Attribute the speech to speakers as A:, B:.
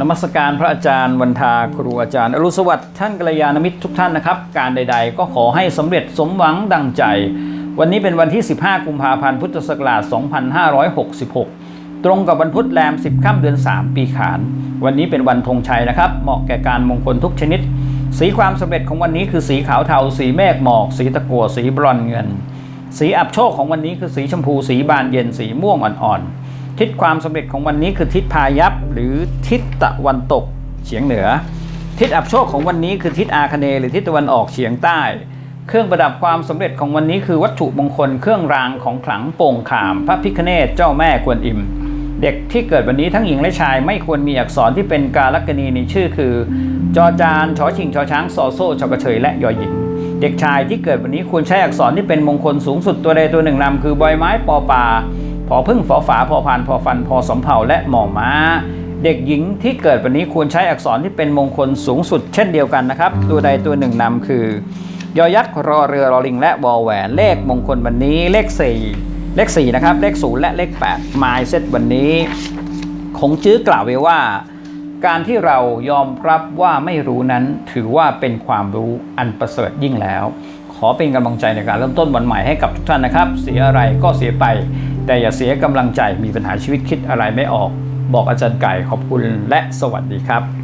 A: นมัสการพระอาจารย์วันทาครูอาจารย์ อรุสวัสดิ์ท่านกัลยาณมิตรทุกท่านนะครับ การใด ๆ ก็ขอให้สำเร็จสมหวังดังใจ วันนี้เป็นวันที่ 15 กุมภาพันธ์พุทธศักราช 2566 ตรงกับวันพุธแรม 10 ค่ำเดือน 3 ปีขาน วันนี้เป็นวันธงชัยนะครับ เหมาะแก่การมงคลทุกชนิด สีความสำเร็จของวันนี้คือสีขาวเทา สีเมฆหมอก สีตะกั่วสีบรอนเงิน สีอับโชคของวันนี้คือสีชมพู สีบานเย็นสีม่วงอ่อนๆ ทิศความสำเร็จของวันนี้คือทิศพายัพหรือทิศตะวันตกเฉียงเหนือ ทิศอับโชคของวันนี้คือทิศอาคเนหรือทิศตะวันออกเฉียงใต้ เครื่องประดับความสำเร็จของวันนี้คือวัตถุมงคลเครื่องรางของขลังโป่งขาม พระพิคเนศเจ้าแม่กวนอิม เด็กที่เกิดวันนี้ทั้งหญิงและชายไม่ควรมีอักษรที่เป็นกาลกณีในชื่อคือ จอจานชอชิงชอช้างซอโซ่ชอกระเฉยและยอหญิงเด็กชายที่เกิดวันนี้ควรใช้อักษรที่เป็นมงคลสูงสุดตัวใดตัวหนึ่งนำคือใบไม้ปอปลา พอพึ่งฝอฝาพอพานพอฟันพอสำเภาและหมอม้า เด็กหญิงที่เกิดวันนี้ควรใช้อักษรที่เป็นมงคลสูงสุดเช่นเดียวกันนะครับ ตัวใดตัวหนึ่งนำคือยอยักษ์รอเรือรอลิงและวอแหวน เลขมงคลวันนี้เลข 4 เลข 4 นะครับ เลข 0 และเลข8มายเซตวันนี้ คงจื้อกล่าวไว้ว่า การที่เรายอมรับว่าไม่รู้นั้นถือว่าเป็นความรู้อันประเสริฐยิ่งแล้ว ขอเป็นกำลังใจในการเริ่มต้นวันใหม่ให้กับทุกท่านนะครับ เสียอะไรก็เสียไป แต่อย่าเสียกำลังใจมีปัญหาชีวิตคิดอะไรไม่ออก บอกอาจารย์ไก่ขอบคุณและสวัสดีครับ